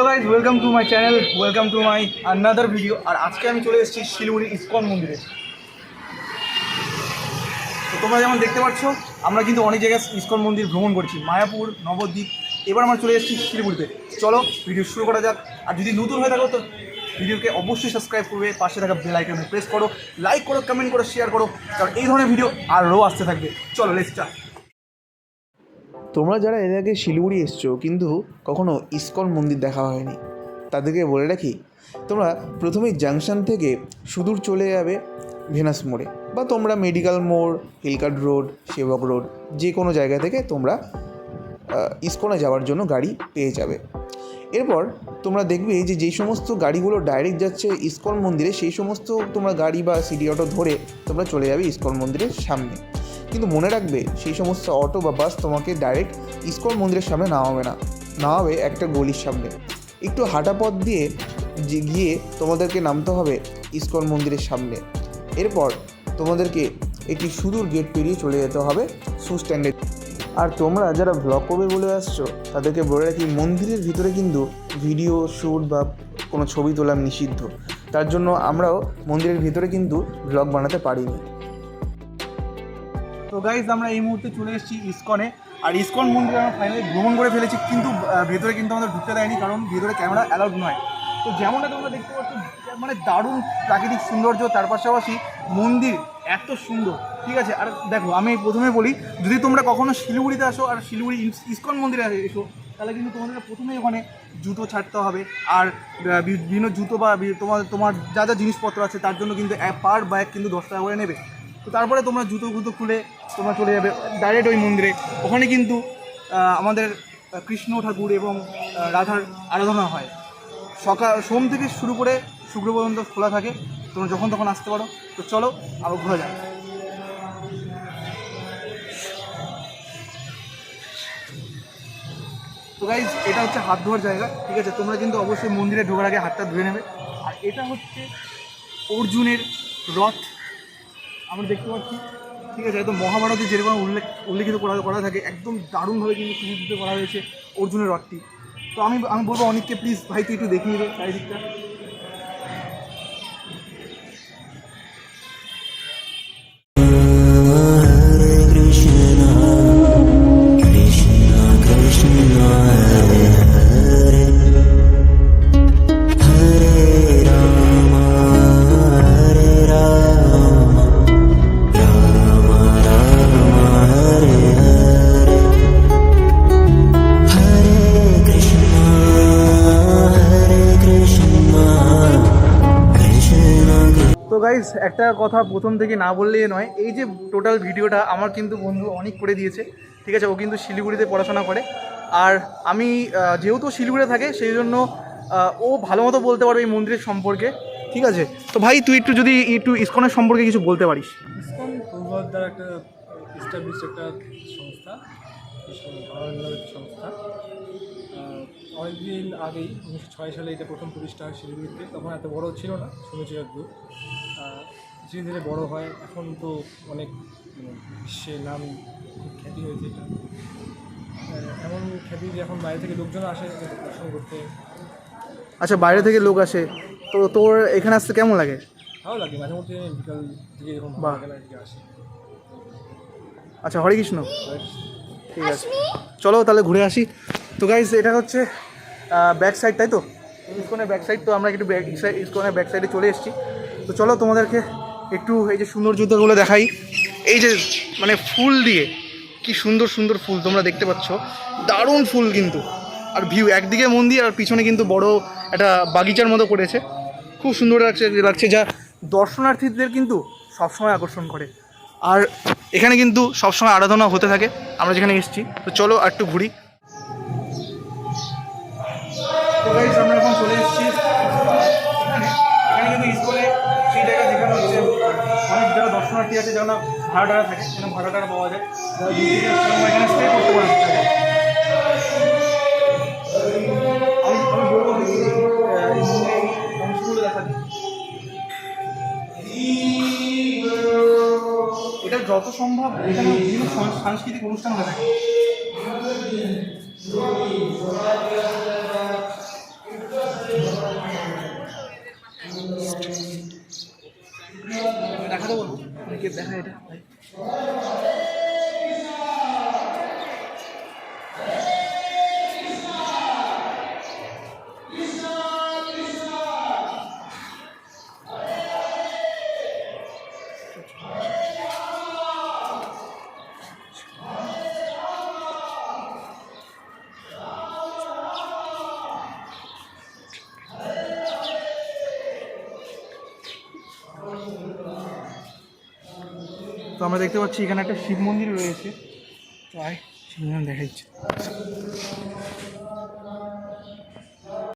Welcome to my channel welcome to my another video আর আজকে আমি চলে এসেছি শিলিগুড়ি ইস্কন মন্দিরে। তো তোমরা যেমন দেখতে পাচ্ছ, আমরা কিন্তু অনেক জায়গায় ইস্কন মন্দির ভ্রমণ করছি। মায়াপুর, নবদ্বীপ, এবার আমরা চলে এসেছি শিলিগুড়িতে। চলো ভিডিও শুরু করা যাক। আর যদি নতুন হয়ে থাকো তো ভিডিওকে অবশ্যই সাবস্ক্রাইব করবে, পাশে থাকা বেল আইকনে প্রেস করো লাইক করো কমেন্ট করো শেয়ার করো। কারণ এই ধরনের ভিডিও আরও আসতে থাকবে। চলো লেটস তোমরা যারা এর আগে শিলিগুড়ি এসছো, কিন্তু কখনো ইস্কন মন্দির দেখা হয়নি, তাদেরকে বলে রাখি, তোমরা প্রথমেই জাংশন থেকে সুদূর চলে যাবে ভেনাস মোড়ে, বা তোমরা মেডিকেল মোড় হিলকাট রোড, সেবক রোড, যে কোনো জায়গা থেকে তোমরা ইস্কনে যাওয়ার জন্য গাড়ি পেয়ে যাবে। এরপর তোমরা দেখবে যে যেই সমস্ত গাড়িগুলো ডাইরেক্ট যাচ্ছে ইস্কন মন্দিরে, সেই সমস্ত তোমরা গাড়ি বা সিডি অটো ধরে তোমরা চলে যাবে ইস্কন মন্দিরের সামনে। কিন্তু মনে রাখবে, সেই সমস্ত অটো বা বাস তোমাকে ডাইরেক্ট ইস্কন মন্দিরের সামনে নামাবে না। নামাবে একটা গলির সামনে। একটু হাঁটা পথ দিয়ে গিয়ে তোমাদেরকে নামতে হবে ইস্কন মন্দিরের সামনে। এরপর তোমাদেরকে একটি সুদূর গেট পেরিয়ে চলে যেতে হবে সু স্ট্যান্ডে আর তোমরা যারা ব্লগ করবে বলে আসছো, তাদেরকে বলে রাখি, মন্দিরের ভিতরে কিন্তু ভিডিও শ্যুট বা কোনো ছবি তোলা নিষিদ্ধ। তার জন্য আমরাও মন্দিরের ভিতরে কিন্তু ব্লগ বানাতে পারিনি। তো গাইজ আমরা এই মুহূর্তে চলে এসেছি ইসকনে। আর ইসকন মন্দিরে আমরা ফাইনালি ভ্রমণ করে ফেলেছি, কিন্তু ভেতরে কিন্তু আমাদের ঢুকতে দেয়নি, কারণ ভেতরে ক্যামেরা অ্যালাউড নয়। তো যেমনটা তোমরা দেখতে পাচ্ছ মানে দারুণ প্রাকৃতিক সৌন্দর্য, তার পাশাপাশি মন্দির এত সুন্দর, ঠিক আছে? আর দেখো, আমি প্রথমে বলি, যদি তোমরা কখনো শিলিগুড়িতে আসো আর শিলিগুড়ি ইস- ইসকন মন্দিরে এসো, তাহলে কিন্তু তোমাদের প্রথমেই ওখানে জুতো ছাড়তে হবে। আর বিভিন্ন জুতো বা তোমার তোমার যা যা জিনিসপত্র আছে, তার জন্য কিন্তু পার ব্যাগ কিন্তু দশ টাকা করে নেবে। তো তারপরে তোমরা জুতো গুতো খুলে তোমরা চলে যাবে ডাইরেক্ট ওই মন্দিরে। ওখানে কিন্তু আমাদের কৃষ্ণ ঠাকুর এবং রাধার আরাধনা হয়। সকাল, সোম থেকে শুরু করে শুক্র পর্যন্ত খোলা থাকে। তোমরা যখন তখন আসতে পারো। তো চলো, আবার ঘোরা যাক তো গাইজ এটা হচ্ছে হাত ধোয়ার জায়গা, ঠিক আছে? তোমরা কিন্তু অবশ্যই মন্দিরে ঢোকার আগে হাতটা ধুয়ে নেবে। আর এটা হচ্ছে অর্জুনের রথ। আমরা দেখতে পাচ্ছি। ঠিক আছে, একদম মহাভারতে যেরকম উল্লেখ উল্লেখিত করা করা থাকে, একদম দারুণভাবে কিন্তু সুযোগ করা হয়েছে অর্জুনের রথটি। তো আমি আমি বলব অনেককে প্লিজ ভাই তুই একটু দেখিয়ে দে চারিদিকটা। গাইজ একটা কথা প্রথম থেকে না বললেই নয়, এই যে টোটাল ভিডিওটা আমার কিন্তু বন্ধু অনেক করে দিয়েছে, ঠিক আছে, ও কিন্তু শিলিগুড়িতে পড়াশোনা করে। আর আমি যেহেতু শিলিগুড়িতে থাকে, সেই জন্য ও ভালো মতো বলতে পারবে এই মন্দিরের সম্পর্কে, ঠিক আছে? তো ভাই, তুই একটু যদি একটু ইস্কনের সম্পর্কে কিছু বলতে পারিস। একটা সংস্থা সংস্থা। অনেকদিন আগেই উনিশশো ছয় সালে এটা প্রথম প্রতিষ্ঠা হয় শিলিগুড়িতে তখন এত বড় ছিল না শুনেছি একদূর ধীরে ধীরে বড় হয় এখন তো অনেক মানে, বিশ্বে নাম খুব খ্যাতি হয়েছে এটা। এমন খ্যাতি যে এখন বাইরে থেকে লোকজন আসে দর্শন করতে। আচ্ছা বাইরে থেকে লোক আসে তো তোর এখানে আসতে কেমন লাগে? ভালো লাগে মাঝে মধ্যে বিকাল দিকে এরকম আসে। আচ্ছা হরে কৃষ্ণ। ঠিক আছে। চলো তাহলে ঘুরে আসি। তো গাইজ এটা হচ্ছে ব্যাক সাইড তাই তো? ইস্কনের ব্যাক সাইড তো আমরা একটু ব্যাক ইস্কনের ব্যাক সাইডে চলে এসেছি। তো চলো তোমাদেরকে একটু এই যে সুন্দর যুদ্ধগুলো দেখাই। এই যে মানে ফুল দিয়ে, কি সুন্দর সুন্দর ফুল, তোমরা দেখতে পাচ্ছ। দারুণ ফুল কিন্তু। আর ভিউ একদিকে মন্দির আর পিছনে কিন্তু বড় একটা বাগিচার মতো করেছে। খুব সুন্দর লাগছে লাগছে যা দর্শনার্থীদের কিন্তু সবসময় আকর্ষণ করে। আর এখানে কিন্তু সবসময় আরাধনা হতে থাকে। আমরা যেখানে এসেছি, তো চলো আর একটু ঘুরি। আমরা এখন চলে এসেছি। এখানে কিন্তু স্কুলে অনেক যারা দর্শনার্থী আছে, যারা ভাড়া থাকে ভাড়া পাওয়া যায়। করতে এটা যত সম্ভব এখানে বিভিন্ন সাংস্কৃতিক অনুষ্ঠান হয়ে থাকে। দেখাতে দেবো দেখা এটা। তো আমরা দেখতে পাচ্ছি এখানে একটা শিব মন্দির রয়েছে। দেখাচ্ছি।